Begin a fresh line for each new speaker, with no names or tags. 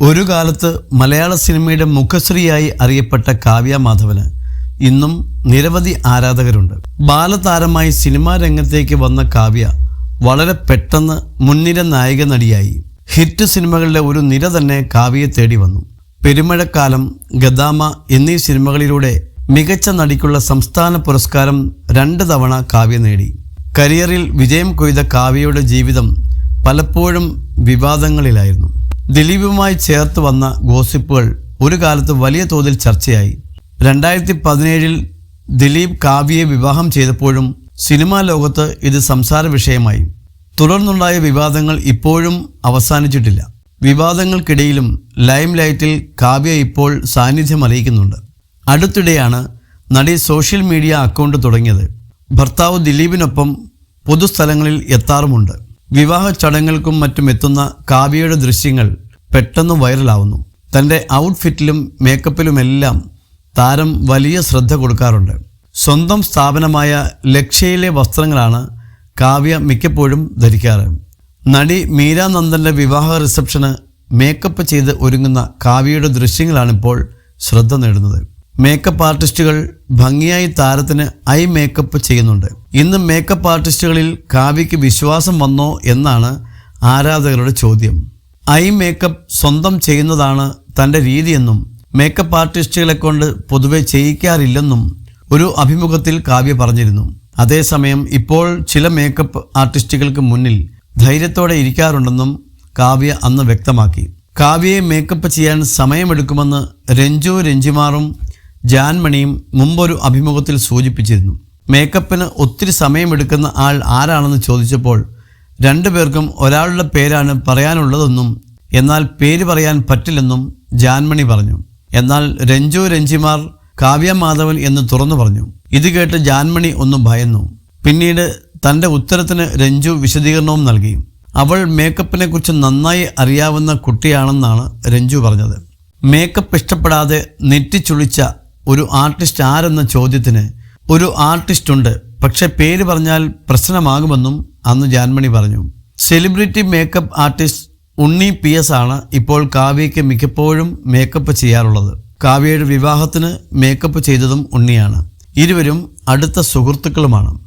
ഒരു കാലത്ത് മലയാള സിനിമയുടെ മുഖശ്രീയായി അറിയപ്പെട്ട കാവ്യ മാധവന് ഇന്നും നിരവധി ആരാധകരുണ്ട്. ബാലതാരമായി സിനിമാ രംഗത്തേക്ക് വന്ന കാവ്യ വളരെ പെട്ടെന്ന് മുൻനിര നായിക നടിയായി. ഹിറ്റ് സിനിമകളുടെ ഒരു നിര തന്നെ കാവ്യയെ തേടി വന്നു. പെരുമഴക്കാലം ഗദാമ എന്നീ സിനിമകളിലൂടെ മികച്ച നടിക്കുള്ള സംസ്ഥാന പുരസ്കാരം രണ്ട് തവണ കാവ്യ നേടി. കരിയറിൽ വിജയം കൊയ്ത കാവ്യയുടെ ജീവിതം പലപ്പോഴും വിവാദങ്ങളിലായിരുന്നു. ദിലീപുമായി ചേർത്ത് വന്ന ഗോസിപ്പുകൾ ഒരു കാലത്ത് വലിയ തോതിൽ ചർച്ചയായി. രണ്ടായിരത്തി പതിനേഴിൽ ദിലീപ് കാവ്യയെ വിവാഹം ചെയ്തപ്പോഴും സിനിമാ ലോകത്ത് ഇത് സംസാര വിഷയമായി. തുടർന്നുണ്ടായ വിവാദങ്ങൾ ഇപ്പോഴും അവസാനിച്ചിട്ടില്ല. വിവാദങ്ങൾക്കിടയിലും ലൈം ലൈറ്റിൽ കാവ്യ ഇപ്പോൾ സാന്നിധ്യം അറിയിക്കുന്നുണ്ട്. അടുത്തിടെയാണ് നടി സോഷ്യൽ മീഡിയ അക്കൗണ്ട് തുടങ്ങിയത്. ഭർത്താവ് ദിലീപിനൊപ്പം പൊതുസ്ഥലങ്ങളിൽ എത്താറുമുണ്ട്. വിവാഹ ചടങ്ങുകൾക്കും മറ്റും എത്തുന്ന കാവ്യയുടെ ദൃശ്യങ്ങൾ പെട്ടെന്ന് വൈറലാവുന്നു. തന്റെ ഔട്ട്ഫിറ്റിലും മേക്കപ്പിലുമെല്ലാം താരം വലിയ ശ്രദ്ധ കൊടുക്കാറുണ്ട്. സ്വന്തം സ്ഥാപനമായ ലക്ഷ്യയിലെ വസ്ത്രങ്ങളാണ് കാവ്യ മിക്കപ്പോഴും ധരിക്കാറ്. നടി മീര നന്ദന്റെ വിവാഹ റിസപ്ഷന് മേക്കപ്പ് ചെയ്ത് ഒരുങ്ങുന്ന കാവ്യയുടെ ദൃശ്യങ്ങളാണിപ്പോൾ ശ്രദ്ധ നേടുന്നത്. മേക്കപ്പ് ആർട്ടിസ്റ്റുകൾ ഭംഗിയായി താരത്തിന് ഐ മേക്കപ്പ് ചെയ്യുന്നുണ്ട്. ഇന്ന് മേക്കപ്പ് ആർട്ടിസ്റ്റുകളിൽ കാവ്യയ്ക്ക് വിശ്വാസം വന്നോ എന്നാണ് ആരാധകരുടെ ചോദ്യം. ഐ മേക്കപ്പ് സ്വന്തം ചെയ്യുന്നതാണ് തന്റെ രീതിയെന്നും മേക്കപ്പ് ആർട്ടിസ്റ്റുകളെ കൊണ്ട് പൊതുവെ ചെയ്യിക്കാറില്ലെന്നും ഒരു അഭിമുഖത്തിൽ കാവ്യ പറഞ്ഞിരുന്നു. അതേസമയം ഇപ്പോൾ ചില മേക്കപ്പ് ആർട്ടിസ്റ്റുകൾക്ക് മുന്നിൽ ധൈര്യത്തോടെ ഇരിക്കാറുണ്ടെന്നും കാവ്യ അന്ന് വ്യക്തമാക്കി. കാവ്യയെ മേക്കപ്പ് ചെയ്യാൻ സമയമെടുക്കുമെന്ന് രഞ്ജു രഞ്ജിമാറും ജാൻമണിയും മുമ്പൊരു അഭിമുഖത്തിൽ സൂചിപ്പിച്ചിരുന്നു മേക്കപ്പിന് ഒത്തിരി സമയമെടുക്കുന്ന ആൾ ആരാണെന്ന് ചോദിച്ചപ്പോൾ രണ്ടു പേർക്കും ഒരാളുടെ പേരാണ് പറയാനുള്ളതെന്നും എന്നാൽ പേര് പറയാൻ പറ്റില്ലെന്നും ജാൻമണി പറഞ്ഞു. എന്നാൽ രഞ്ജു രഞ്ജിമാർ കാവ്യ മാധവൻ എന്ന് തുറന്നു പറഞ്ഞു. ഇത് കേട്ട് ജാൻമണി ഒന്ന് ഭയന്നു. പിന്നീട് തന്റെ ഉത്തരത്തിന് രഞ്ജു വിശദീകരണവും നൽകി. അവൾ മേക്കപ്പിനെക്കുറിച്ച് നന്നായി അറിയാവുന്ന കുട്ടിയാണെന്നാണ് രഞ്ജു പറഞ്ഞത്. മേക്കപ്പ് ഇഷ്ടപ്പെടാതെ നെറ്റിച്ചുളിച്ച ഒരു ആർട്ടിസ്റ്റ് ആരെന്ന ചോദ്യത്തിന് ഒരു ആർട്ടിസ്റ്റ് ഉണ്ട് പക്ഷെ പേര് പറഞ്ഞാൽ പ്രശ്നമാകുമെന്നും അന്ന് ജാൻമണി പറഞ്ഞു. Celebrity makeup artist Unni P S ആണ് ഇപ്പോൾ കാവ്യയ്ക്ക് മിക്കപ്പോഴും മേക്കപ്പ് ചെയ്യാറുള്ളത്. കാവ്യയുടെ വിവാഹത്തിന് മേക്കപ്പ് ചെയ്തതും ഉണ്ണിയാണ്. ഇരുവരും അടുത്ത സുഹൃത്തുക്കളുമാണ്.